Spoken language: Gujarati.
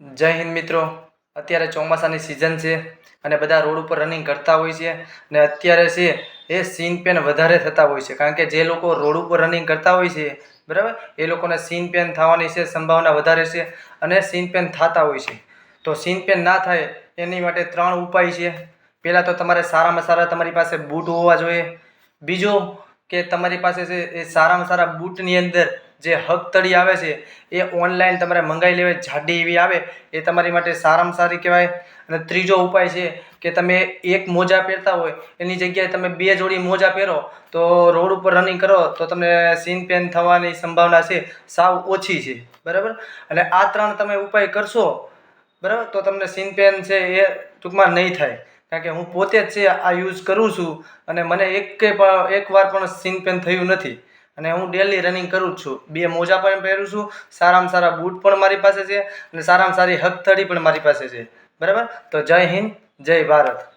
જય હિન્દ મિત્રો. અત્યારે ચોમાસાની સિઝન છે અને બધા રોડ ઉપર રનિંગ કરતા હોય છે અને અત્યારે છે એ સીન પેન વધારે થતા હોય છે. કારણ કે જે લોકો રોડ ઉપર રનિંગ કરતા હોય છે, બરાબર? એ લોકોને સીન પેન થવાની છે સંભાવના વધારે છે અને સીન પેન થતા હોય છે. તો સીન પેન ના થાય એની માટે ત્રણ ઉપાય છે. પહેલાં તો તમારે સારામાં સારા તમારી પાસે બૂટ હોવા જોઈએ. બીજો કે તમારી પાસે છે એ સારામાં સારા બૂટની અંદર જે હગતળી આવે છે, એ ઓનલાઈન તમારે મંગાવી લેવાય, જાડી એવી આવે, એ તમારી માટે સારામાં સારી કહેવાય. અને ત્રીજો ઉપાય છે કે તમે એક મોજા પહેરતા હોય, એની જગ્યાએ તમે બે જોડી મોજા પહેરો, તો રોડ ઉપર રનિંગ કરો, તો તમને સીન પેન થવાની સંભાવના છે, સાવ ઓછી છે. બરાબર? અને આ ત્રણ તમે ઉપાય કરશો, બરાબર? તો તમને સીન પેન છે એ ટૂંકમાં નહીં થાય. કારણ કે હું પોતે જ છે આ યુઝ કરું છું, અને મને એક પણ એક વાર પણ સીન પેન થયું નથી. અને હું ડેલી રનિંગ કરું જ છું. બે મોજા પણ પહેરું છું, સારામાં સારા બૂટ પણ મારી પાસે છે અને સારામાં સારી હથકડી પણ મારી પાસે છે. બરાબર? તો જય હિન્દ, જય ભારત.